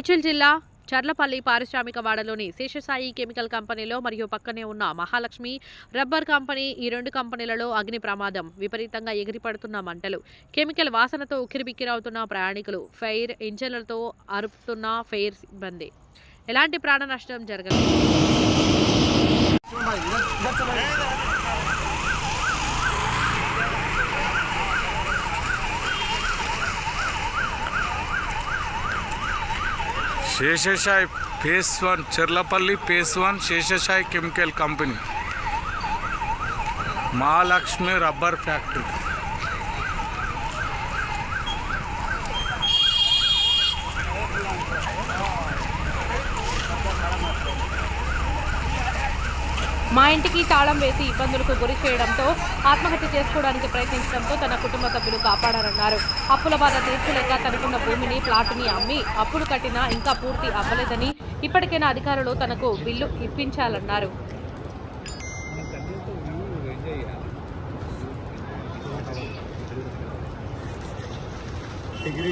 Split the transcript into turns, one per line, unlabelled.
మేడ్చల్ జిల్లా చర్లపల్లి పారిశ్రామిక వాడలోని శేషసాయి కెమికల్ కంపెనీలో మరియు పక్కనే ఉన్న మహాలక్ష్మి రబ్బర్ కంపెనీ ఈ రెండు కంపెనీలలో అగ్ని ప్రమాదం విపరీతంగా ఎగిరిపడుతున్న మంటలు కెమికల్ వాసనతో ఉక్కిరిబిక్కిరవుతున్న ప్రయాణికులు ఫైర్ ఇంజన్లతో అరుపుతున్న ఫైర్ సిబ్బంది. ఎలాంటి ప్రాణ నష్టం జరగలేదు.
Seshasai phase one Cherlapalli phase one Seshasai chemical company Mahalakshmi rubber factory
మా ఇంటికి తాళం వేసి ఇబ్బందులకు గురి చేయడంతో ఆత్మహత్య చేసుకోవడానికి ప్రయత్నించడంతో తన కుటుంబ సభ్యులు కాపాడారన్నారు. అప్పుల బాధ తీర్చలేక తనకున్న భూమిని ప్లాటుని అమ్మి అప్పులు కట్టినా ఇంకా పూర్తి అవ్వలేదని ఇప్పటికైనా అధికారులు తనకు బిల్లు ఇప్పించాలన్నారు.
డిగ్రీ